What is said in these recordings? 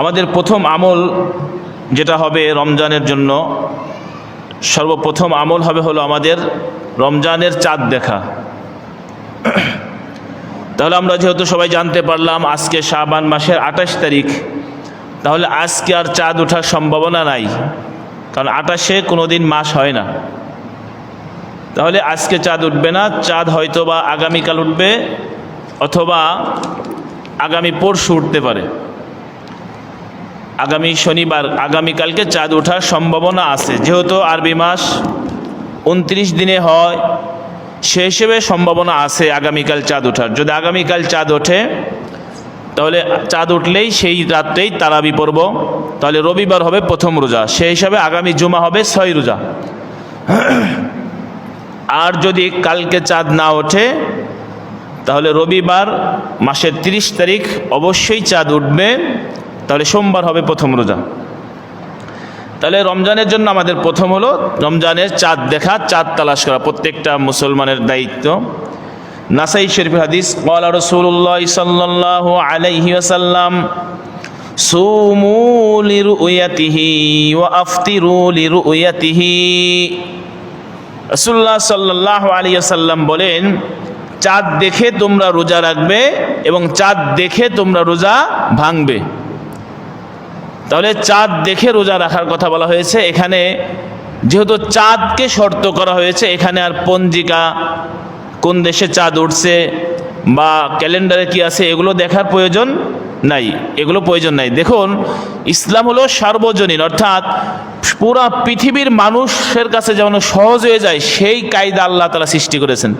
আমাদের প্রথম আমল যেটা হবে রমজানের জন্য, সর্বপ্রথম আমল হবে হলো আমাদের রমজানের চাঁদ দেখা। তাহলে আমরা যেহেতু সবাই জানতে পারলাম আজকে শাবান মাসের আঠাশ তারিখ, তাহলে আজকে আর চাঁদ ওঠার সম্ভাবনা নাই, কারণ আঠাশে কোনো দিন মাস হয় না। তাহলে আজকে চাঁদ উঠবে না, চাঁদ হয়তো বা আগামীকাল উঠবে, অথবা আগামী পরশু উঠতে পারে। আগামী শনিবার আগামীকালকে চাঁদ ওঠার সম্ভাবনা আছে। যেহেতু আরবি মাস উনত্রিশ দিনে হয়, সে হিসেবে সম্ভাবনা আছে আগামীকাল চাঁদ ওঠার। যদি আগামীকাল চাঁদ ওঠে, তাহলে চাঁদ উঠলেই সেই রাত্রেই তারাবি পড়ব। তাহলে রবিবার হবে প্রথম রোজা সেই হিসাবে আগামী জুমা হবে ছয় রোজা। আর যদি কালকে চাঁদ না ওঠে, তাহলে রবিবার মাসের তিরিশ তারিখ অবশ্যই চাঁদ উঠবে। তাহলে সোমবার হবে প্রথম রোজা। তাহলে রমজানের জন্য আমাদের প্রথম হলো রমজানের চাঁদ দেখা, চাঁদ তালাশ করা, প্রত্যেকটা মুসলমানের দায়িত্ব। নাসাই শরীফ হাদিস কলা রসুল্লাহ সাল্লাহ আলাইহি আসাল্লাম সুমু লিরুয়াতিহি ওয়া আফতিরু লিরুয়াতিহি। রাসূলুল্লাহ সাল্লাল্লাহু আলাইহি আসাল্লাম বলেন, চাঁদ দেখে তোমরা রোজা রাখবে এবং চাঁদ দেখে তোমরা রোজা ভাঙবে। তাহলে চাঁদ দেখে রোজা রাখার কথা বলা হয়েছে। এখানে যেহেতু চাঁদকে শর্ত করা হয়েছে, এখানে আর পঞ্জিকা, কোন দেশে চাঁদ উঠছে বা ক্যালেন্ডারে কি আছে, এগুলো দেখার প্রয়োজন নাই। এগুলো প্রয়োজন নাই। দেখুন, ইসলাম হলো সার্বজনীন, অর্থাৎ পুরা পৃথিবীর মানুষের কাছে যেমন সহজ হয়ে যায়, সেই কায়দা আল্লাহ তালা সৃষ্টি করেছেন।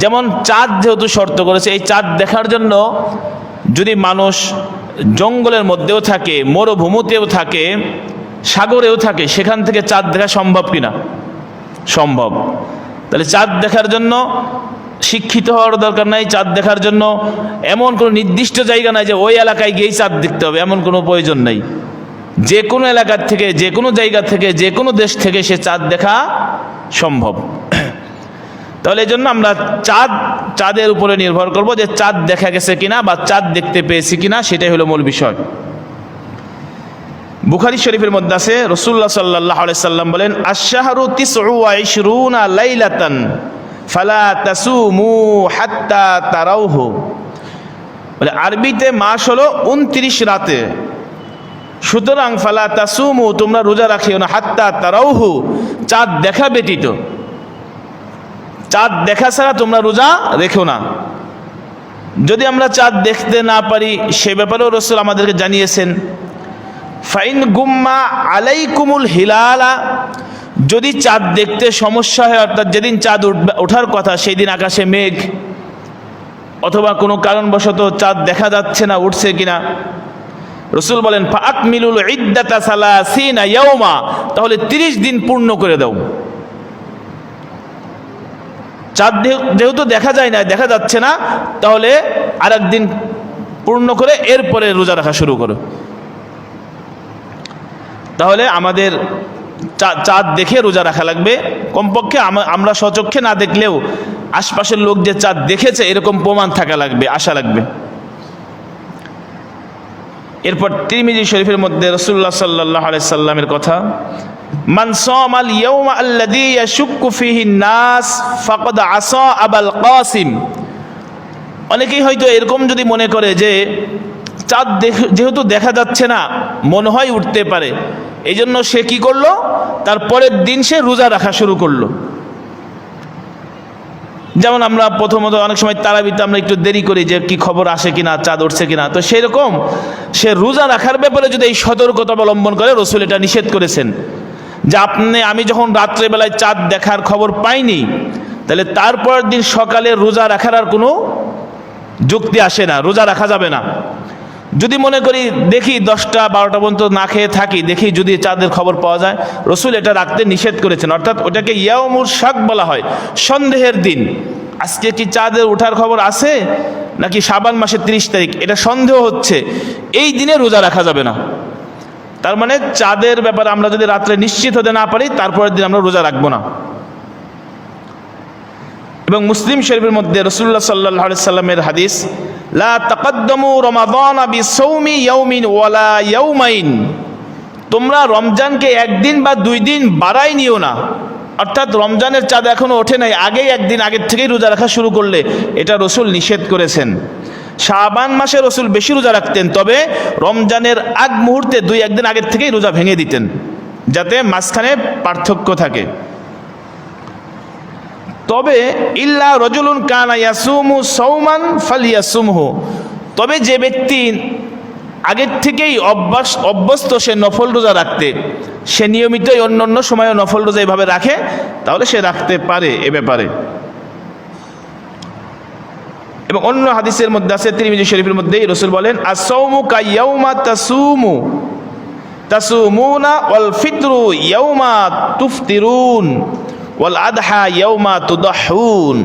যেমন চাঁদ যেহেতু শর্ত করেছে, এই চাঁদ দেখার জন্য যদি মানুষ জঙ্গলের মধ্যেও থাকে, মরুভূমিতেও থাকে, সাগরেও থাকে, সেখান থেকে চাঁদ দেখা সম্ভব কিনা? সম্ভব। তাহলে চাঁদ দেখার জন্য শিক্ষিত হওয়ার দরকার নাই, চাঁদ দেখার জন্য এমন কোনো নির্দিষ্ট জায়গা নাই যে ওই এলাকায় গিয়েই চাঁদ দেখতে হবে, এমন কোনো প্রয়োজন নাই। যে কোনো এলাকার থেকে, যে কোনো জায়গা থেকে, যে কোনো দেশ থেকে সে চাঁদ দেখা সম্ভব। তাহলে এই জন্য আমরা চাঁদ, চাঁদের উপরে নির্ভর করব যে চাঁদ দেখা গেছে কিনা বা চাঁদ দেখতে পেয়েছি কিনা, সেটাই হলো মূল বিষয়। বুখারি শরীফের মধ্যে আছে রসুল্লাহ সাল্লাহ সাল্লাম বলেন আশাহরু তিসরুনা লাইলাতান ফালা তাসুমু হাত্তা তারাউহু বলে, আরবিতে মাস হলো উনত্রিশ রাতে। সুতরাং ফালা তাসুমু, তোমরা রোজা রাখিও না, হাত্তা তারাউহু চাঁদ দেখা ব্যতীত চাঁদ দেখা ছাড়া তোমরা রোজা রেখো না। যদি আমরা চাঁদ দেখতে না পারি, সে ব্যাপারেও রসুল আমাদেরকে জানিয়েছেন, ফাইন গুম্মা আলাইকুমুল হিলালা। যদি চাঁদ দেখতে সমস্যা হয়, অর্থাৎ যেদিন চাঁদ ওঠার কথা সেই দিন আকাশে মেঘ, অথবা কোনো কারণবশত চাঁদ দেখা যাচ্ছে না, উঠছে কিনা। রসুল বলেন ফাক মিলুল ইদ্দাতা সালাসিনা ইয়াউমা। তাহলে তিরিশ দিন পূর্ণ করে দাও। চাঁদ যেহেতু দেখা যায় না, দেখা যাচ্ছে না, তাহলে আর দিন পূর্ণ করে এরপরে রোজা রাখা শুরু করো। তাহলে আমাদের চাঁদ দেখে রোজা রাখা লাগবে। কমপক্ষে আমরা সচক্ষে না দেখলেও আশপাশের লোক যে চাঁদ দেখেছে, এরকম প্রমাণ থাকা লাগবে, আশা লাগবে। এরপর তিরমিজি শরীফের মধ্যে রসুল্লাহ সাল্লাহ সাল্লামের কথা মান সামাল ইয়াউমা আল্লাযী ইয়াশুক্কু ফীহি নাস ফাকাদ আসা আবাল কাসিম অনেকেই হয়তো এরকম যদি মনে করে যে, চাঁদ যেহেতু দেখা যাচ্ছে না, মনে হয় উঠতে পারে। এই জন্য সে কি করল? তার পরের দিন সে রোজা রাখা শুরু করল। যেমন আমরা প্রথমত অনেক সময় তারাবিতে আমরা একটু দেরি করি যে, কি খবর আসে কিনা, চাঁদ উঠছে কিনা। তো সেরকম সে রোজা রাখার ব্যাপারে যদি এই সতর্কতা অবলম্বন করে, রসুল এটা নিষেধ করেছেন। যে আপনি, আমি যখন রাত্রেবেলায় চাঁদ দেখার খবর পাইনি, তাহলে তারপর দিন সকালে রোজা রাখার আর কোনো যুক্তি আসে না, রোজা রাখা যাবে না। যদি মনে করি, দেখি দশটা, বারোটা পর্যন্ত না খেয়ে থাকি, দেখি যদি চাঁদের খবর পাওয়া যায়, রসুল এটা রাখতে নিষেধ করেছেন। অর্থাৎ ওটাকে ইয়ামুর শাক বলা হয়, সন্দেহের দিন। আজকে কি চাঁদের ওঠার খবর আছে, নাকি সাবান মাসের তিরিশ তারিখ? এটা সন্দেহ হচ্ছে। এই দিনে রোজা রাখা যাবে না। তার মানে চাঁদের ব্যাপারে আমরা যদি রাত্রে নিশ্চিত হতে না পারি, তারপরের দিন আমরা রোজা রাখব না। এবং মুসলিম শরীফের মধ্যে রসুল্লাহ সাল্লাহ সাল্লামের হাদিস, লা তাকাদ্দমু রমাদান বি সৌমি ইয়াউমিন ওয়ালা ইয়াউমাইন। তোমরা রমজানকে একদিন বা দুই দিন বাড়াই নিও না। অর্থাৎ রমজানের চাঁদ এখনও ওঠে নাই, আগেই একদিন আগের থেকেই রোজা রাখা শুরু করলে, এটা রসুল নিষেধ করেছেন। শাবান মাসে রসুল বেশি রোজা রাখতেন, তবে রমজানের আগ মুহূর্তে দুই একদিন আগের থেকেই রোজা ভেঙে দিতেন, যাতে মাঝখানে পার্থক্য থাকে। তবে ইল্লা রজুলুন কানা সৌমান ফাল ইয়াসুমহু তবে যে ব্যক্তি আগের থেকেই অভ্যাস, অভ্যস্ত, সে নফল রোজা রাখতে, সে নিয়মিতই অন্য অন্য সময়ে নফল রোজা এভাবে রাখে, তাহলে সে রাখতে পারে এ ব্যাপারে। এবং অন্য হাদিসের মধ্যে আছে, তিরমিজি শরীফের মধ্যেই রসুল বলেন আসৌমু কাইয়াউমা তাসুমু। তাসুমুনা ওয়াল ফিতরু ইয়াউমা তুফতিরুন ওয়াল আদহা ইয়াউমা তুদাহুন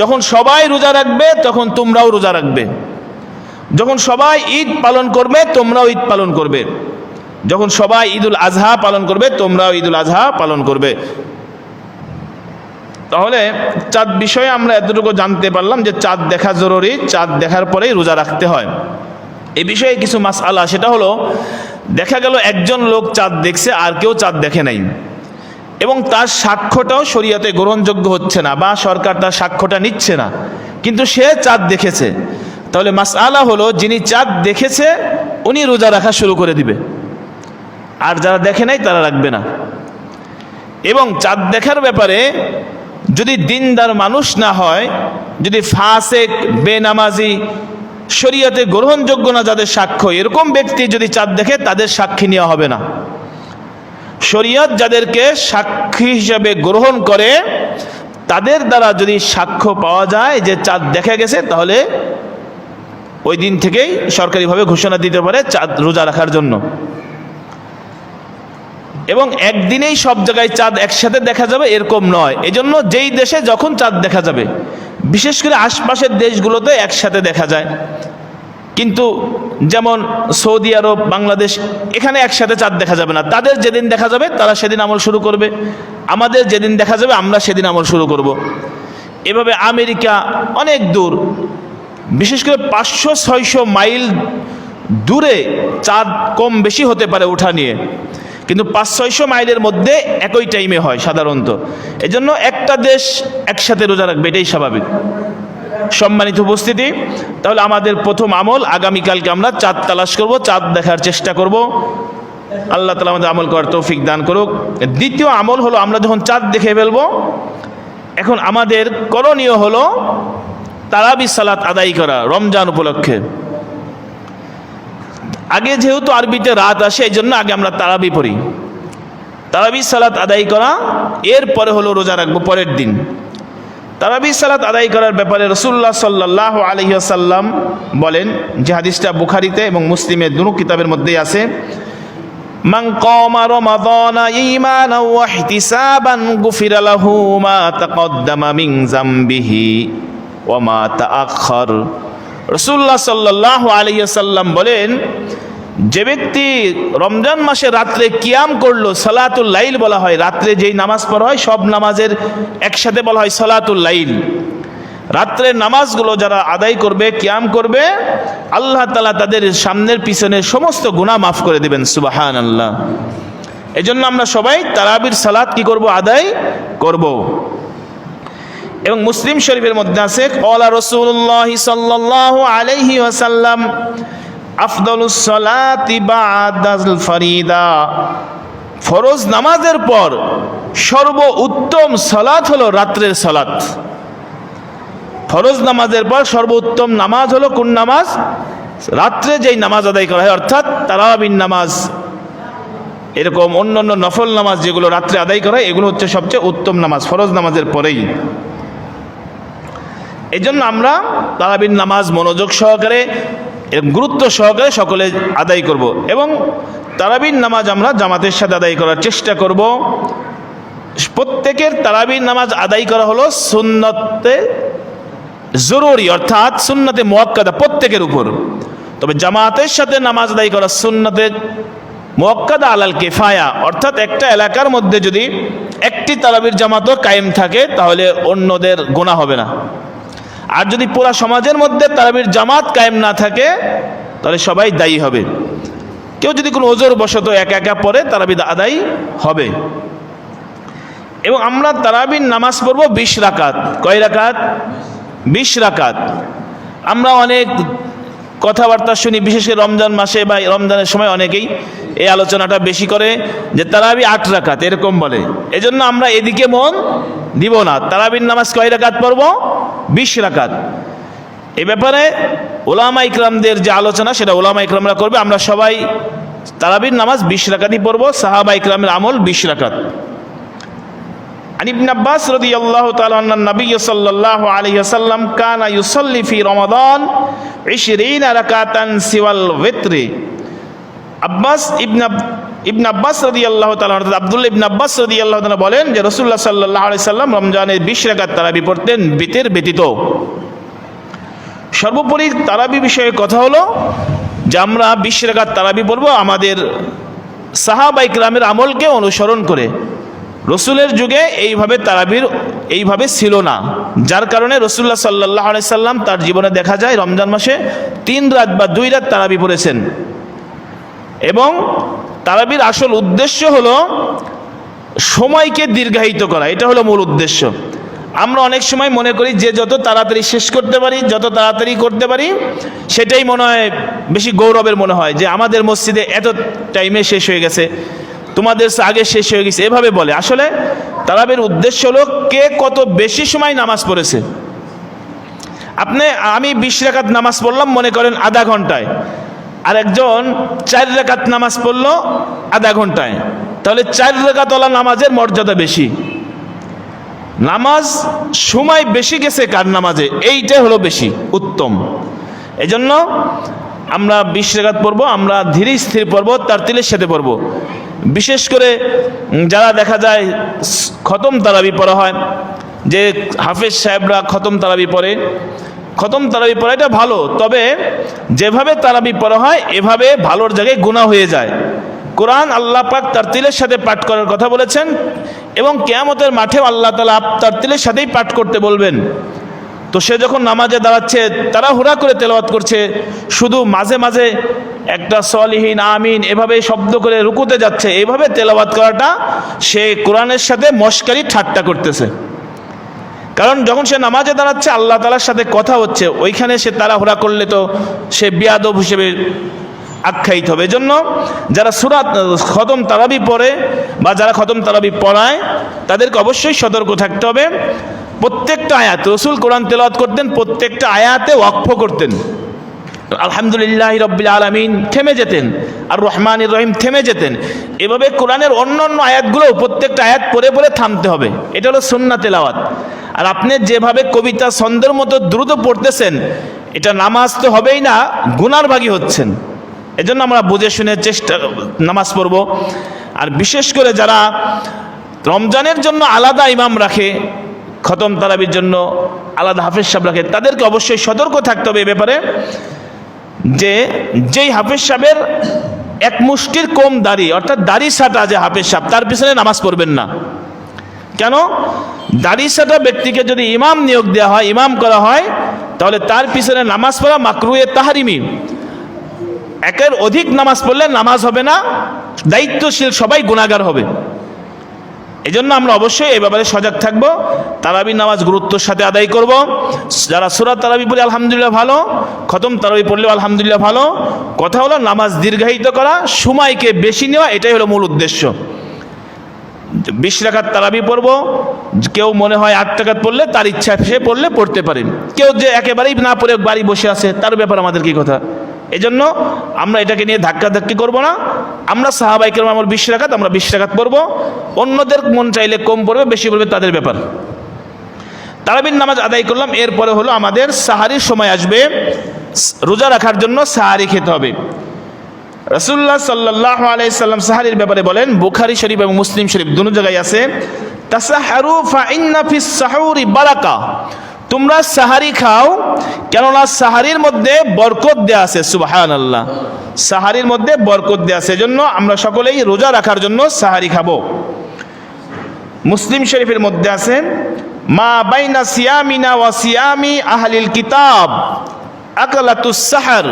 যখন সবাই রোজা রাখবে, তখন তোমরাও রোজা রাখবে। যখন সবাই ঈদ পালন করবে, তোমরাও ঈদ পালন করবে। যখন সবাই ঈদুল আজহা পালন করবে, তোমরাও ঈদুল আজহা পালন করবে। তাহলে চাঁদ বিষয়ে আমরা এতটুকু জানতে পারলাম যে চাঁদ দেখা জরুরি, চাঁদ দেখার পরেই রোজা রাখতে হয়। এ বিষয়ে কিছু মাস আলা সেটা হলো, দেখা গেল একজন লোক চাঁদ দেখছে, আর কেউ চাঁদ দেখে নাই। এবং তার সাক্ষ্যটাও শরীয়তে গ্রহণযোগ্য হচ্ছে না, বা সরকার তার সাক্ষ্যটা নিচ্ছে না। কিন্তু সে চাঁদ দেখেছে। তাহলে মাস আলা হলো, যিনি চাঁদ দেখেছে, উনি রোজা রাখা শুরু করে দিবে। আর যারা দেখে নাই, তারা রাখবে না। এবং চাঁদ দেখার ব্যাপারে যদি দিনদার মানুষ না হয়, যদি ফাসেক, বেনামাজি, শরীয়তে গ্রহণযোগ্য না যাদের সাক্ষ্য, এরকম ব্যক্তি যদি চাঁদ দেখে, তাদের সাক্ষী নেওয়া হবে না। শরীয়ত যাদেরকে সাক্ষী হিসাবে গ্রহণ করে, তাদের দ্বারা যদি সাক্ষ্য পাওয়া যায় যে চাঁদ দেখা গেছে, তাহলে ওই দিন থেকেই সরকারিভাবে ঘোষণা দিতে পারে চাঁদ রোজা রাখার জন্য। এবং একদিনেই সব জায়গায় চাঁদ একসাথে দেখা যাবে, এরকম নয়। এজন্য যেই দেশে যখন চাঁদ দেখা যাবে, বিশেষ করে আশপাশের দেশগুলোতে একসাথে দেখা যায়। কিন্তু যেমন সৌদি আরব, বাংলাদেশ, এখানে একসাথে চাঁদ দেখা যাবে না। তাদের যেদিন দেখা যাবে, তারা সেদিন আমল শুরু করবে। আমাদের যেদিন দেখা যাবে, আমরা সেদিন আমল শুরু করব। এভাবে আমেরিকা অনেক দূর, বিশেষ করে পাঁচশো, ছয়শো মাইল দূরে চাঁদ কম বেশি হতে পারে ওঠা নিয়ে। কিন্তু পাঁচ, ছয়শো মাইলের মধ্যে একই টাইমে হয় সাধারণত। এজন্য একটা দেশ একসাথে রোজা রাখবে, এটাই স্বাভাবিক। সম্মানিত উপস্থিতি, তাহলে আমাদের প্রথম আমল, আগামীকালকে আমরা চাঁদ তালাশ করব, চাঁদ দেখার চেষ্টা করব। আল্লাহ তালা আমাদের আমল করার তৌফিক দান করুক। দ্বিতীয় আমল হলো, আমরা যখন চাঁদ দেখে ফেলব, এখন আমাদের করণীয় হলো তারাবি সালাত আদায় করা, রমজান উপলক্ষে। আগে যেহেতু আরবিতে রাত আসে এই জন্য আগে আমরা তারাবি পড়ি তারাবি সালাত আদায় করা এরপরে হলো রোজা রাখবো পরের দিন তারাবি সালাত আদায় করার ব্যাপারে রসুল্লাহ সাল্লাহ আলহিহাসাল্লাম বলেন যে হাদিসটা বুখারিতে এবং মুসলিমের দুনু কিতাবের মধ্যেই আছে من قام رمضان إيمانا واحتسابا غفر له ما تقدم من ذنبه وما تأخر রসুল্লাহ সাল্লাহ আলিয়াল্লাম বলেন যে ব্যক্তি রমজান মাসে রাত্রে কিয়াম করল, সলাতুল লাইল বলা হয়। রাত্রে যেই নামাজ পড়া হয়, সব নামাজের একসাথে বলা হয় সলাতুল লাইল। রাত্রের নামাজগুলো যারা আদায় করবে, কিয়াম করবে, আল্লাহ তালা তাদের সামনের পিছনে সমস্ত গুণা মাফ করে দেবেন সুবাহান আল্লাহ এই জন্য আমরা সবাই তারাবির সালাত কি করব? আদায় করব। এবং মুসলিম শরীফের মধ্যে আছে, কলা রসুল্লাহ সাল্লাহ আলাইহি ওয়াসাল্লাম ফরিদা। ফরজ নামাজের পর সর্ব উত্তম সালাত হলো রাত্রের সালাত। ফরজ নামাজের পর সর্বোত্তম নামাজ হলো কোন নামাজ? রাত্রে যেই নামাজ আদায় করা হয়, অর্থাৎ তারাবিন নামাজ। এরকম অন্য অন্য নফল নামাজ যেগুলো রাত্রে আদায় করা হয়, এগুলো হচ্ছে সবচেয়ে উত্তম নামাজ, ফরজ নামাজের পরেই। এই জন্য আমরা তারাবিন নামাজ মনোযোগ সহকারে এরকম গুরুত্ব সহকারে সকলে আদায় করব। এবং তারাবিন নামাজ আমরা জামাতের সাথে আদায় করার চেষ্টা করব। প্রত্যেকের তারাবিন নামাজ আদায় করা হলো সুন্নতে জরুরি, অর্থাৎ সুন্নতে মোয়াক্কাদা প্রত্যেকের উপর। তবে জামাতের সাথে নামাজ আদায় করা সুন্নতে মোয়াক্কাদা আলাল কেফায়া, অর্থাৎ একটা এলাকার মধ্যে যদি একটি তারাবির জামাতও কায়েম থাকে, তাহলে অন্যদের গোনা হবে না। আর যদি পুরা সমাজের মধ্যে তারাবির জামাত কায়েম না থাকে, তাহলে সবাই দায়ী হবে। কেউ যদি কোনো ওজোর বসত একা একা পরে তারাবি আদায়ী হবে। এবং আমরা তারাবির নামাজ পড়ব বিশ রাকাত। কয় রাকাত? বিশ রাকাত। আমরা অনেক কথাবার্তা শুনি, বিশেষ করে রমজান মাসে বা রমজানের সময় অনেকেই এই আলোচনাটা বেশি করে যে তারাবি আট রাকাত, এরকম বলে। এজন্য আমরা এদিকে মন দিব না। তারাবির নামাজ কয় রাকাত পড়ব? বিশ রাকাত। এ ব্যাপারে ওলামা ইকরামদের যে আলোচনা, সেটা ওলামা ইকরামরা করবে। আমরা সবাই তারাবির নামাজ বিশ রাকাতই পড়ব, সাহাবা ইকরামের আমল বিশ রাকাত। আনিবন আব্বাস রদি আল্লাহ তালান নবী সাল্লাহ আলহি আসাল্লাম কানা ইউসল্লি ফি রমাদান ইশরিন রাকাতান সিওয়াল ওয়েত্রে আব্বাস ইবনা ইবন আব্বাস রদি আল্লাহ তালা অর্থাৎ আবদুল্লা ইবন আব্বাস রদি আল্লাহ তালা বলেন যে রসুল্লাহ সাল্লাহ আলি সাল্লাম রমজানের বিশ রাকাত তারাবি পড়তেন বেতের ব্যতীত। সর্বোপরি তারাবি বিষয়ে কথা হলো যে আমরা বিশ রাকাত তারাবি পড়ব আমাদের সাহাবাই গ্রামের আমলকে অনুসরণ করে। রসুলের যুগে এইভাবে তারাবির এইভাবে ছিল না। যার কারণে রসুল্লাহ সাল্লাহ সাল্লাম তার জীবনে দেখা যায় রমজান মাসে তিন রাত বা দুই রাত তারাবি পড়েছেন। এবং তারাবির আসল উদ্দেশ্য হলো সময়কে দীর্ঘায়িত করা। এটা হলো মূল উদ্দেশ্য। আমরা অনেক সময় মনে করি যে যত তাড়াতাড়ি শেষ করতে পারি, যত তাড়াতাড়ি করতে পারি, সেটাই মনে হয় বেশি গৌরবের মনে হয় যে আমাদের মসজিদে এত টাইমে শেষ হয়ে গেছে। তোমাদের আগে শেষ হয়ে গেছে। এভাবে বলে। আসলে তারাবের উদ্দেশ্য হলো কে কত বেশি সময় নামাজ পড়েছে। আপনি, আমি বিশ রেখাত নামাজ পড়লাম, মনে করেন আধা ঘন্টায়। আর একজন চার রেখাত নামাজ পড়ল আধা ঘন্টায়। তাহলে চার রেখাতলা নামাজের মর্যাদা বেশি। নামাজ সময় বেশি গেছে কার নামাজে? এইটাই হলো বেশি, উত্তম। এজন্য আমরা বিশ রেখাত পড়ব, আমরা ধীরে স্থির পড়ব তার তিলের সাথে পড়ব। বিশেষ করে যারা দেখা যায় খতম তারাবি পড়া হয়, যে হাফেজ সাহেবরা খতম তারাবি পড়ে, খতম তারাবি পড়া এটা ভালো, তবে যেভাবে তারাবি পড়া হয়, এভাবে ভালোর জায়গায় গুণা হয়ে যায়। কোরআন আল্লাহ পাক তার তিলের সাথে পাঠ করার কথা বলেছেন এবং কেয়ামতের মাঠেও আল্লাহ তালা তার তিলের সাথেই পাঠ করতে বলবেন। তো সে যখন নামাজে দাঁড়াচ্ছে তারা হুড়া করে তেলাওয়াত করছে, শুধু মাঝে মাঝে একটা সলিহীন, আমিন এভাবে শব্দ করে রুকুতে যাচ্ছে, এভাবে তেলাওয়াত করাটা সে কোরআনের সাথে মস্কারি ঠাট্টা করতেছে। কারণ যখন সে নামাজে দাঁড়াচ্ছে, আল্লাহ তালার সাথে কথা হচ্ছে, ওইখানে সে তারা তাড়াহুড়া করলে তো সে বিয়াদব হিসেবে আখ্যায়িত হবে। এজন্য যারা সুরাত খতম তারাবি পড়ে বা যারা খতম তারাবি পড়ায়, তাদেরকে অবশ্যই সতর্ক থাকতে হবে। প্রত্যেকটা আয়াত রসুল কোরআন তেলাওয়াত করতেন, প্রত্যেকটা আয়াতে ওয়াকফ করতেন। আলহামদুলিল্লাহ রব্বিল আলমিন থেমে যেতেন, আর রহমান রহিম থেমে যেতেন। এভাবে কোরআনের অন্য অন্য আয়াতগুলো প্রত্যেকটা আয়াত পরে পরে থামতে হবে। এটা হলো সুন্না তেলাওয়াত। আর আপনি যেভাবে কবিতা ছন্দের মতো দ্রুত পড়তেছেন, এটা নামাজ তো হবেই না, গুনার ভাগী হচ্ছেন। এজন্য আমরা বুঝে শুনে চেষ্টা, নামাজ পড়ব। আর বিশেষ করে যারা রমজানের জন্য আলাদা ইমাম রাখে খতম তারাবির জন্য আলাদা হাফেজ সাহেব রাখে। তাদেরকে অবশ্যই সতর্ক থাকতে হবে এ ব্যাপারে যে যেই হাফেজ সাহেবের এক মুষ্টির কম দাড়ি, অর্থাৎ দাড়ি সাটা যে হাফেজ সাহেব, তার পিছনে নামাজ পড়বেন না। কেন? দাড়ি সাটা ব্যক্তিকে যদি ইমাম নিয়োগ দেওয়া হয়, ইমাম করা হয়, তাহলে তার পিছনে নামাজ পড়া মাকরুয়ে তাহারিমি। একের অধিক নামাজ পড়লে নামাজ হবে না, দায়িত্বশীল সবাই গুণাগার হবে। এই জন্য আমরা অবশ্যই এই ব্যাপারে সজাগ থাকব তারাবি নামাজ গুরুত্বের সাথে আদায় করব। যারা সুরাত তারাবি পড়ে আলহামদুলিল্লাহ ভালো, খতম তারাবি পড়লেও আলহামদুলিল্লাহ ভালো। কথা হলো নামাজ দীর্ঘায়িত করা, সময়কে বেশি নেওয়া, এটাই হলো মূল উদ্দেশ্য। বিশ টাকার তারাবি পড়ব, কেউ মনে হয় আট টাকাত পড়লে, তার ইচ্ছা সে পড়লে পড়তে পারেন কেউ যে একেবারেই না পড়ে বাড়ি বসে আছে, তার ব্যাপার আমাদের কি কথা? এজন্য আমরা এটাকে নিয়ে ধাক্কা ধাক্কি করব না। আমরা সাহাবাইকের আমার বিশ টাকাত আমরা বিশ টাকাত পড়ব। অন্যদের মন চাইলে কম পড়বে, বেশি পড়বে, তাদের ব্যাপার। তারাবির নামাজ আদায় করলাম, এরপরে হলো আমাদের সাহারির সময় আসবে। রোজা রাখার জন্য সাহারি খেতে হবে। রসুল্লাহ সাল্লাহ আলাইসাল্লাম সাহারির ব্যাপারে বলেন, বুখারি শরীফ এবং মুসলিম শরীফ দুনো জায়গায় আছে, তাসাহারু ফাইন্না ফিস সাহুরি বারাকা। তোমরা সাহারি খাও, কেননা সাহারির মধ্যে বরকত দেয়া আছে সুবাহান আল্লাহ সাহারির মধ্যে বরকত দেয়া আছে জন্য আমরা সকলেই রোজা রাখার জন্য সাহারি খাব। মুসলিম শরীফের মধ্যে আছে, মা বাইনা সিয়ামিনা ওয়া সিয়ামি আহলিল কিতাব আকলাতুস সাহার।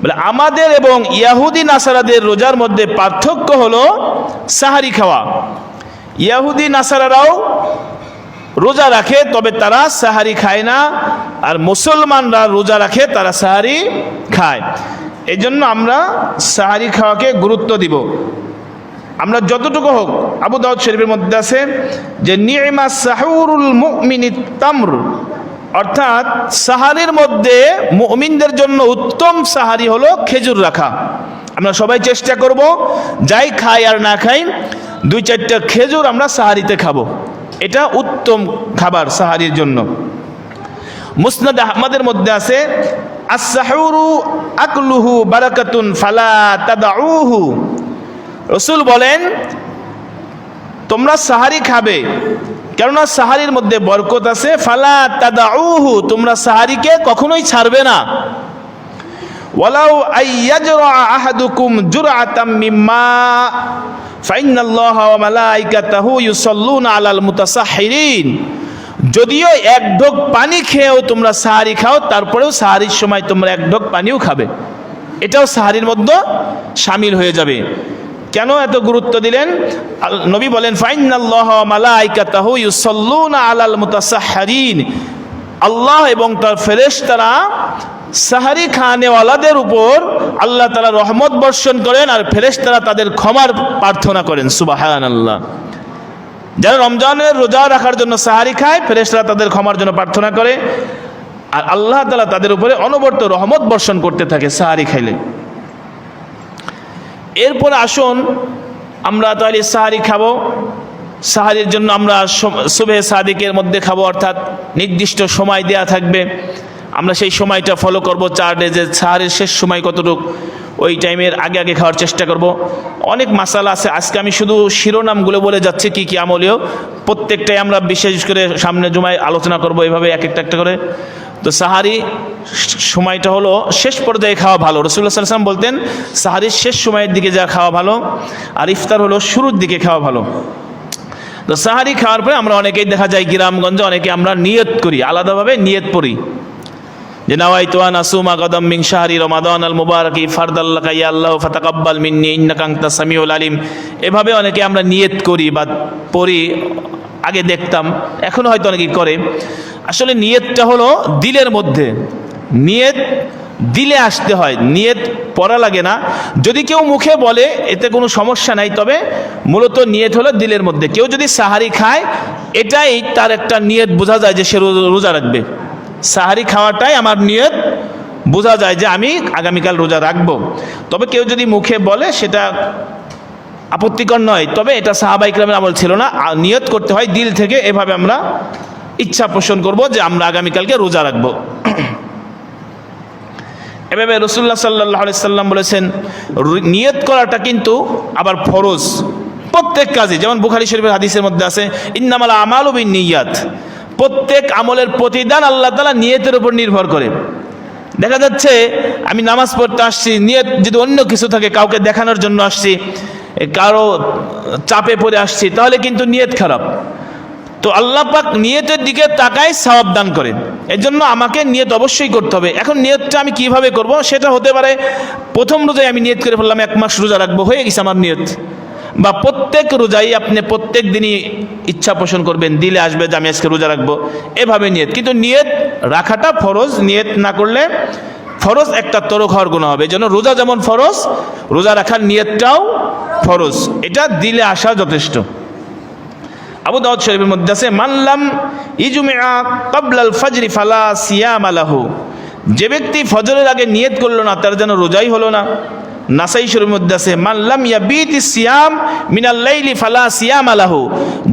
বলে, আমাদের এবং ইয়াহুদি নাসারাদের রোজার মধ্যে পার্থক্য হলো সাহারি খাওয়া। ইয়াহুদি নাসারারাও রোজা রাখে, তবে তারা সাহারি খায় না। আর মুসলমানরা রোজা রাখে, তারা সাহারি খায়। এই জন্য আমরা সাহারি খাওয়াকে গুরুত্ব দিব। আমরা যতটুকু হোক, আবু দাউদ শরীফের মধ্যে আছে যে নিয়মা সাহুরুল মুমিনি তামর। অর্থাৎ, সাহারির মধ্যে মুমিনদের জন্য উত্তম সাহারি হলো খেজুর রাখা। আমরা সবাই চেষ্টা করব, যাই খাই আর না খাই দুই চারটা খেজুর আমরা সাহারিতে খাব। এটা উত্তম খাবার সাহারির জন্য। মুসনাদ আহমদের মধ্যে আছে আসাহুরু আকলুহু বারাকাতুন ফালা তাদাউহু। রসুল বলেন, তোমরা সাহারি খাবে, কেননা সাহারির মধ্যে বরকত আছে। ফালা তাদাউহু, তোমরা সাহারিকে কখনোই ছাড়বে না। ওয়ালাউ আইয়াজরা আহাদুকুম জুরআতাম মিম্মা ফাইনাল্লাহা ওয়া মালাইকাতাহু ইউসাল্লুনা আলাল মুতাসাহহিরিন। যদিও এক ঢোক পানি খেয়েও তোমরা সাহারি খাও, তারপরেও সাহারির সময় তোমরা এক ঢোক পানিও খাবে। এটাও সাহারির মধ্যে সামিল হয়ে যাবে। কেন এত গুরুত্ব দিলেন? নবী বলেন ফাইনাল্লাহ মালাইকাতাহু ইউসাল্লুনা আলাল মুতাসাহহিরিন। আল্লাহ এবং তার ফেরেশতারা সাহারি খানেওয়ালাদের উপর আল্লাহ তালা রহমত বর্ষণ করেন আর ফেরেশতারা তাদের ক্ষমার প্রার্থনা করেন। সুবাহান আল্লাহ যারা রমজানের রোজা রাখার জন্য সাহারি খায়, ফেরেশতারা তাদের ক্ষমার জন্য প্রার্থনা করে। আর আল্লাহ তালা তাদের উপরে অনবর্ত রহমত বর্ষণ করতে থাকে সাহারি খাইলে। এরপর আসুন, আমরা তাহলে সাহারি খাব। সাহারির জন্য আমরা শুভে সাদিকের মধ্যে খাব, অর্থাৎ নির্দিষ্ট সময় দেয়া থাকবে। আমরা সেই সময়টা ফলো করব চার ডে যে সাহারির শেষ সময় কতটুক, ওই টাইমের আগে আগে খাওয়ার চেষ্টা করব। অনেক মাসালা আছে, আজকে আমি শুধু শিরোনামগুলো বলে যাচ্ছি কি কি আমলীয়। প্রত্যেকটাই আমরা বিশেষ করে সামনে জুমায় আলোচনা করব এভাবে এক একটা একটা করে। তো সাহারি সময়টা হলো শেষ পর্যায়ে খাওয়া ভালো। রসুল্লাহ সাল্লাম বলতেন, সাহারির শেষ সময়ের দিকে যা খাওয়া ভালো, আর ইফতার হলো শুরুর দিকে খাওয়া ভালো। তো সাহারি খাওয়ার পরে আমরা অনেকেই দেখা যায় গ্রামগঞ্জে, অনেকে আমরা নিয়ত করি, আলাদাভাবে নিয়ত পড়ি। যে নাওয়াই তোয়ান আসুমা কদম মিং শাহরি রমাদান আল মুবারকি ফারদাল্লাহ ইয়া আল্লাহ ফাতাকাব্বাল মিন্নি ইন্নাকাংতা সামিউল আলিম এভাবে অনেকে আমরা নিয়ত করি বা পড়ি, আগে দেখতাম, এখনও হয়তো অনেকেই করে। আসলে নিয়তটা হলো দিলের মধ্যে। নিয়ত দিলে আসতে হয়, নিয়ত পড়া লাগে না। যদি কেউ মুখে বলে, এতে কোনো সমস্যা নাই, তবে মূলত নিয়ত হলো দিলের মধ্যে। কেউ যদি সাহারি খায়, এটাই তার একটা নিয়ত, বোঝা যায় যে সে রোজা রাখবে। সাহারি খাওয়াটাই আমার নিয়ত। বোঝা যায় যে আমি আগামীকাল রোজা রাখব। তবে কেউ যদি মুখে বলে সেটা আপত্তিকর নয়। তবে এটা সাহাবা ইকরামের আমল ছিল না। নিয়ত করতে হয় দিল থেকে। এভাবে আমরা ইচ্ছা পোষণ করব যে আমরা আগামীকালকে রোজা রাখব। এভাবে রসুল্লাহ সাল্লাহ সাল্লাম বলেছেন নিয়ত করাটা কিন্তু আবার ফরজ। প্রত্যেক কাজে যেমন বুখারি শরীফের হাদিসের মধ্যে আছে, ইন্নামালা আমাল বিন নিয়াত। প্রত্যেক আমলের প্রতিদান আল্লাহ তালা নিয়তের উপর নির্ভর করে। দেখা যাচ্ছে, আমি নামাজ পড়তে আসছি, নিয়ত যদি অন্য কিছু থাকে, কাউকে দেখানোর জন্য আসছি, কারও চাপে পড়ে আসছি, তাহলে কিন্তু নিয়ত খারাপ। তো আল্লাহ পাক নিয়তের দিকে তাকায় সওয়াব দান করেন এর জন্য আমাকে নিয়ত অবশ্যই করতে হবে। এখন নিয়তটা আমি কীভাবে করব? সেটা হতে পারে, প্রথম রোজায় আমি নিয়ত করে ফেললাম, এক মাস রোজা রাখব, হয়ে গেছে আমার নিয়ত। বা প্রত্যেক রোজাই আপনি প্রত্যেক দিনই ইচ্ছা পোষণ করবেন, দিলে আসবে যে আমি আজকে রোজা রাখব। এভাবে নিয়ত। কিন্তু নিয়ত রাখাটা ফরজ, নিয়ত না করলে ফরজ একটা তরক হওয়ার গুণ হবে। জন্য রোজা যেমন ফরজ, রোজা রাখার নিয়তটাও ফরজ। এটা দিলে আসা যথেষ্ট। আবু দাউদ শরীফের মধ্যে আছে মানলাম ইজুমিয়া কাবলাল ফজরি ফালা সিয়াম আলাহু যে ব্যক্তি ফজরের আগে নিয়ত করল না, তার যেন রোজাই হলো না। নাসাই শরীর মধ্যে আছে মানলাম ইয়াবিত সিয়াম মিনাল্লাইলি ফালা সিয়াম আলাহু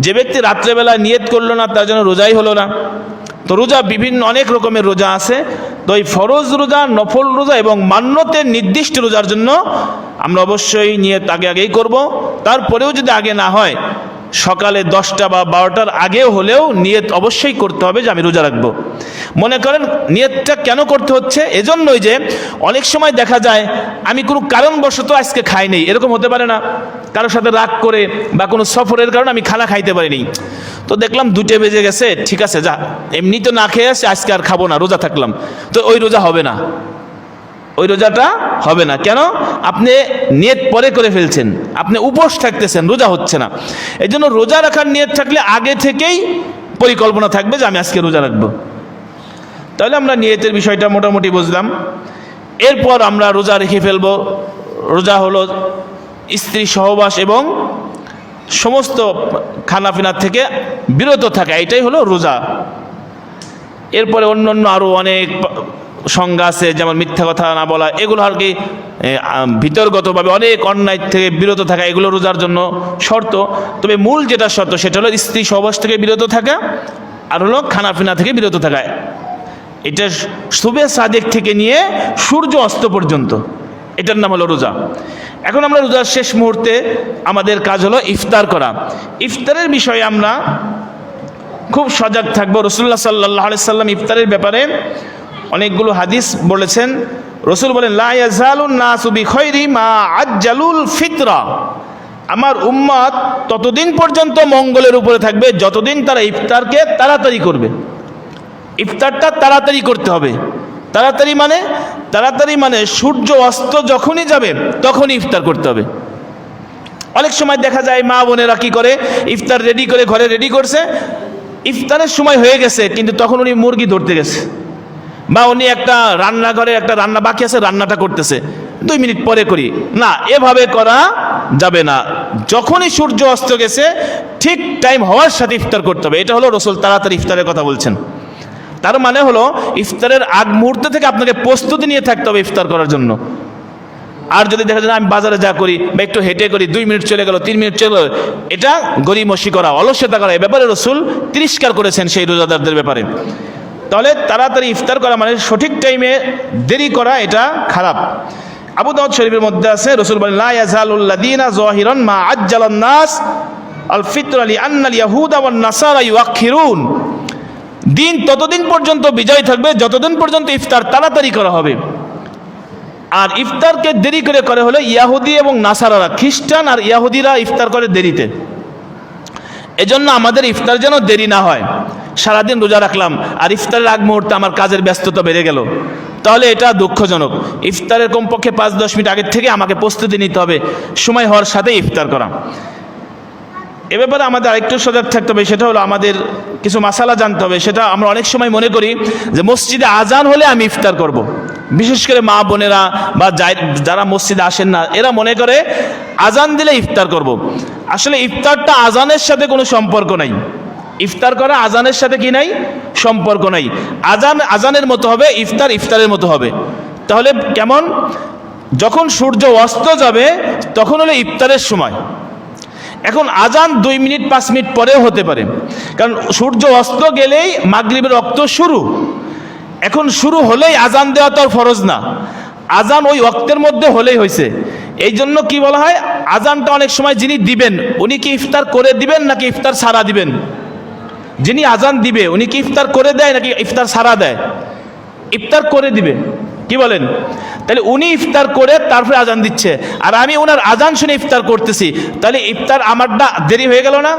যে ব্যক্তি রাত্রেবেলা নিয়ত করল না, তার জন্য রোজাই হলো না। তো রোজা বিভিন্ন অনেক রকমের রোজা আছে। তো এই ফরজ রোজা, নফল রোজা এবং মান্যতের নির্দিষ্ট রোজার জন্য আমরা অবশ্যই নিয়ত আগে আগেই করব। তারপরেও যদি আগে না হয় সকালে দশটা বা বারোটার আগেও হলেও নিয়ত অবশ্যই করতে হবে যে আমি রোজা রাখব। মনে করেন, নিয়তটা কেন করতে হচ্ছে? এজন্যই যে অনেক সময় দেখা যায়, আমি কোনো কারণবশত আজকে খাই নেই। এরকম হতে পারে না। কারোর সাথে রাগ করে বা কোনো সফরের কারণে আমি খানা খাইতে পারিনি। তো দেখলাম দুটে বেজে গেছে, ঠিক আছে, যা। এমনি তো না খেয়ে আসে, আজকে আর খাব না, রোজা থাকলাম। তো ওই রোজা হবে না। ওই রোজাটা হবে না। কেন? আপনি নিয়ত পরে করে ফেলছেন। আপনি উপোস থাকতেছেন, রোজা হচ্ছে না। এই জন্য রোজা রাখার নিয়ত থাকলে আগে থেকেই পরিকল্পনা থাকবে যে আমি আজকে রোজা রাখব। তাহলে আমরা নিয়তের বিষয়টা মোটামুটি বুঝলাম। এরপর আমরা রোজা রেখে ফেলব। রোজা হলো স্ত্রী সহবাস এবং সমস্ত খানাপিনার থেকে বিরত থাকা। এটাই হলো রোজা। এরপরে অন্য অন্য আরও অনেক সংজ্ঞা আছে, যেমন মিথ্যা কথা না বলা, এগুলো আর কি ভিতরগতভাবে অনেক অন্যায় থেকে বিরত থাকা, এগুলো রোজার জন্য শর্ত। তবে মূল যেটা শর্ত, সেটা হলো স্ত্রী সহবাস থেকে বিরত থাকা আর হলো খানাপিনা থেকে বিরত থাকা। এটা শুভে সাদেক থেকে নিয়ে সূর্য অস্ত পর্যন্ত। এটার নাম হলো রোজা। এখন আমরা রোজার শেষ মুহূর্তে আমাদের কাজ হলো ইফতার করা। ইফতারের বিষয়ে আমরা খুব সজাগ থাকব। রসুল্লাহ সাল্লাহ সাল্লাম ইফতারের ব্যাপারে অনেকগুলো হাদিস বলেছেন, রসুল বলেন মা আজ্জালুল ফিতরা। আমার উম্মত ততদিন পর্যন্ত মঙ্গলের উপরে থাকবে, যতদিন তারা ইফতারকে তাড়াতাড়ি করবে। ইফতারটা তাড়াতাড়ি করতে হবে। তাড়াতাড়ি মানে তাড়াতাড়ি মানে সূর্য অস্ত যখনই যাবে, তখনই ইফতার করতে হবে। অনেক সময় দেখা যায়, মা বোনেরা কি করে, ইফতার রেডি করে, ঘরে রেডি করছে, ইফতারের সময় হয়ে গেছে, কিন্তু তখন উনি মুরগি ধরতে গেছে। বা উনি একটা রান্নাঘরে একটা রান্না বাকি আছে, রান্নাটা করতেছে। দুই মিনিট পরে করি। না, এভাবে করা যাবে না। যখনই সূর্য অস্ত গেছে, ঠিক টাইম হওয়ার সাথে ইফতার করতে হবে। এটা হলো রসুল তাড়াতাড়ি ইফতারের কথা বলছেন। তার মানে হলো, ইফতারের আগ মুহূর্ত থেকে আপনাকে প্রস্তুতি নিয়ে থাকতে হবে ইফতার করার জন্য। আর যদি দেখা যায় আমি বাজারে যা করি বা একটু হেঁটে করি, দুই মিনিট চলে গেল, তিন মিনিট চলে গেল, এটা গরিমসি করা অলস্যতা করা। এ ব্যাপারে রসুল তিরস্কার করেছেন সেই রোজাদারদের ব্যাপারে। তাহলে তাড়াতাড়ি ইফতার করা মানে সঠিক টাইমে দেরি করা, এটা খারাপ। আবু দাউদ শরীফের মধ্যে আছে, রসুল বলেন, লা ইয়াজালুল্লাযীনা যাহিরান মা আজ্জালান নাস আল ফিতর আলী আন্নাল ইয়াহুদা ওয়ান নাসারা ইউআখিরুন দিন ততদিন পর্যন্ত বিজয় থাকবে, যতদিন পর্যন্ত ইফতার তাড়াতাড়ি করা হবে। আর ইফতারকে দেরি করে করে হলো ইয়াহুদি এবং নাসারারা, খ্রিস্টান আর ইয়াহুদিরা ইফতার করে দেরিতে। এজন্য আমাদের ইফতার যেন দেরি না হয়। সারাদিন রোজা রাখলাম, আর ইফতারের আগ মুহূর্তে আমার কাজের ব্যস্ততা বেড়ে গেল। তাহলে এটা দুঃখজনক। ইফতারের কমপক্ষে পাঁচ দশ মিনিট আগের থেকে আমাকে প্রস্তুতি নিতে হবে। সময় হওয়ার সাথে ইফতার করা। এ ব্যাপারে আমাদের আরেকটু সজাগ থাকতে হবে, সেটা হলো আমাদের কিছু মাসালা জানতে হবে। সেটা আমরা অনেক সময় মনে করি যে মসজিদে আজান হলে আমি ইফতার করব। বিশেষ করে মা বোনেরা বা যারা মসজিদে আসেন না, এরা মনে করে আজান দিলে ইফতার করব। আসলে ইফতারটা আজানের সাথে কোনো সম্পর্ক নাই। ইফতার করা আজানের সাথে কি নাই? সম্পর্ক নাই। আজান আজানের মতো হবে, ইফতার ইফতারের মতো হবে। তাহলে কেমন? যখন সূর্য অস্ত যাবে, তখন হলো ইফতারের সময়। এখন আজান দুই মিনিট, পাঁচ মিনিট পরেও হতে পারে। কারণ সূর্য অস্ত গেলেই মাগরিবের রক্ত শুরু। এখন শুরু হলেই আজান দেওয়া তো আর ফরজ না। আজান ওই অক্তের মধ্যে হলেই হয়েছে। এই জন্য কি বলা হয়, আজানটা অনেক সময় যিনি দিবেন, উনি কি ইফতার করে দিবেন নাকি ইফতার সারা দিবেন? যিনি আজান দিবে, উনি কি ইফতার করে দেয় নাকি ইফতার সারা দেয়? ইফতার করে দিবে। কি বলেন? তাহলে উনি ইফতার করে তারপরে আজান দিচ্ছে। আর আমি ওনার আজান শুনে ইফতার করতেছি। তাহলে ইফতার আমারটা দেরি হয়ে গেল না?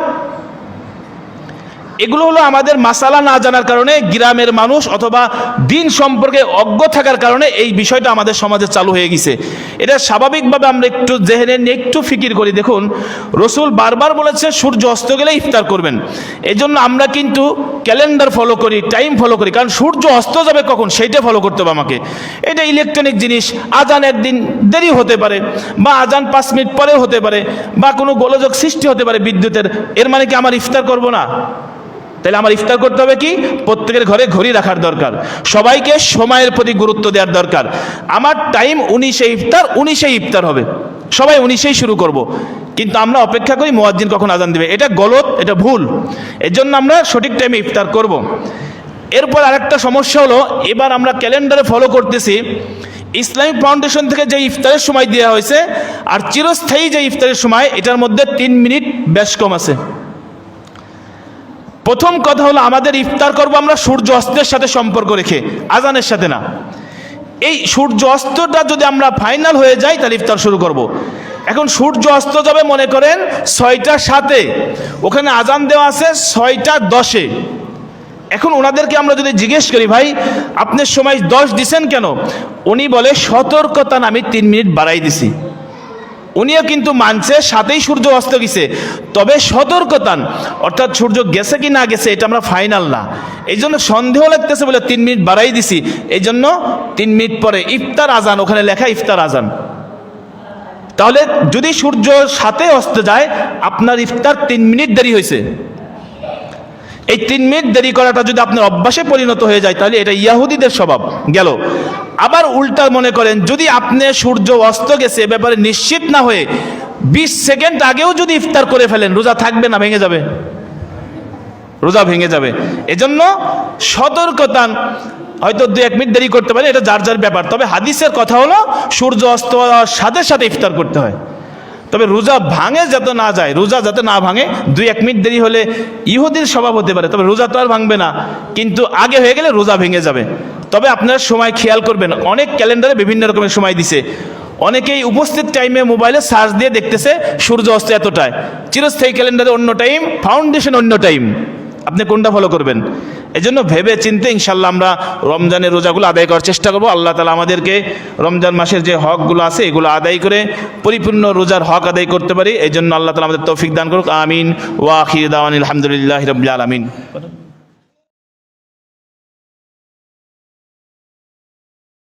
এগুলো হলো আমাদের মাসালা না জানার কারণে, গ্রামের মানুষ অথবা দিন সম্পর্কে অজ্ঞ থাকার কারণে এই বিষয়টা আমাদের সমাজে চালু হয়ে গেছে। এটা স্বাভাবিকভাবে আমরা একটু জেহেনে নিয়ে একটু ফিকির করি। দেখুন, রসুল বারবার বলেছে, সূর্য অস্ত গেলে ইফতার করবেন। এই জন্য আমরা কিন্তু ক্যালেন্ডার ফলো করি, টাইম ফলো করি। কারণ সূর্য অস্ত যাবে কখন? সেইটা ফলো করতে হবে আমাকে। এটা ইলেকট্রনিক জিনিস। আজান একদিন দেরি হতে পারে বা আজান পাঁচ মিনিট পরেও হতে পারে বা কোনো গোলযোগ সৃষ্টি হতে পারে বিদ্যুতের। এর মানে কি আমার ইফতার করব না? তাহলে আমার ইফতার করতে হবে কি? প্রত্যেকের ঘরে ঘড়ি রাখার দরকার। সবাইকে সময়ের প্রতি গুরুত্ব দেওয়ার দরকার। আমার টাইম উনিশে ইফতার উনিশে ইফতার হবে। সবাই উনিশেই শুরু করব। কিন্তু আমরা অপেক্ষা করি মোয়াজ্জিন কখন আজান দেবে। এটা গলত, এটা ভুল। এর জন্য আমরা সঠিক টাইমে ইফতার করব। এরপর আরেকটা সমস্যা হলো, এবার আমরা ক্যালেন্ডারে ফলো করতেছি, ইসলামিক ফাউন্ডেশন থেকে যে ইফতারের সময় দেওয়া হয়েছে, আর চিরস্থায়ী যে ইফতারের সময়, এটার মধ্যে তিন মিনিট বেশ কম আছে। প্রথম কথা হলো, আমাদের ইফতার করব আমরা সূর্য অস্তের সাথে সম্পর্ক রেখে, আজানের সাথে না। এই সূর্য অস্তটা যদি আমরা ফাইনাল হয়ে যাই, তাহলে ইফতার শুরু করব। এখন সূর্য অস্ত যাবে, মনে করেন ছয়টা সাতে। ওখানে আজান দেওয়া আছে ছয়টা দশে। এখন ওনাদেরকে আমরা যদি জিজ্ঞেস করি, ভাই আপনার সময় দশ দিছেন কেন? উনি বলে, সতর্কতা আমি তিন মিনিট বাড়াই দিছি। উনিও কিন্তু মানছে, সাথেই সূর্য অস্ত গেছে। তবে সতর্কতান, অর্থাৎ সূর্য গেছে কি না গেছে, এটা আমরা ফাইনাল না। এই জন্য সন্দেহ লাগতেছে বলে তিন মিনিট বাড়াই দিছি। এই জন্য তিন মিনিট পরে ইফতার আজান, ওখানে লেখা ইফতার আজান। তাহলে যদি সূর্য সাথে অস্ত যায়, আপনার ইফতার তিন মিনিট দেরি হয়েছে। এই তিন মিনিট দেরি করাটা যদি আপনার অভ্যাসে পরিণত হয়ে যায়, তাহলে এটা ইয়াহুদিদের স্বভাব। গেল। আবার উল্টা মনে করেন, যদি আপনি সূর্য অস্ত গেছে ব্যাপারে নিশ্চিত না হয়ে বিশ সেকেন্ড আগেও যদি ইফতার করে ফেলেন, রোজা থাকবে না, ভেঙে যাবে? রোজা ভেঙে যাবে। এজন্য সতর্কতা হয়তো দু এক মিনিট দেরি করতে পারে, এটা যার যার ব্যাপার। তবে হাদিসের কথা হলো, সূর্য অস্ত হওয়ার সাথে সাথে ইফতার করতে হয়। তবে রোজা ভাঙে যাতে না যায়, রোজা যাতে না ভাঙে, দুই এক মিনিট দেরি হলে ইহুদির স্বভাব হতে পারে, তবে রোজা তো আর ভাঙবে না, কিন্তু আগে হয়ে গেলে রোজা ভেঙে যাবে। তবে আপনারা সময় খেয়াল করবেন, অনেক ক্যালেন্ডারে বিভিন্ন রকমের সময় দিছে। অনেকেই উপস্থিত টাইমে মোবাইলে সার্চ দিয়ে দেখতেছে সূর্য অস্ত এতটায়। চিরস্থায়ী ক্যালেন্ডারে অন্য টাইম ফাউন্ডেশন অন্য টাইম আপনি কোনটা ফলো করবেন? এই জন্য ভেবে চিনতে ইনশাল্লাহ আমরা রমজানের রোজাগুলো আদায় করার চেষ্টা করব। আল্লাহ তালা আমাদেরকে রমজান মাসের যে হকগুলো আছে, এগুলো আদায় করে পরিপূর্ণ রোজার হক আদায় করতে পারি। এই জন্য আল্লাহ তালা আমাদের তৌফিক দান করুক। আমিন। দাওয়ান আলহামদুলিল্লাহ রবিল আলমিন।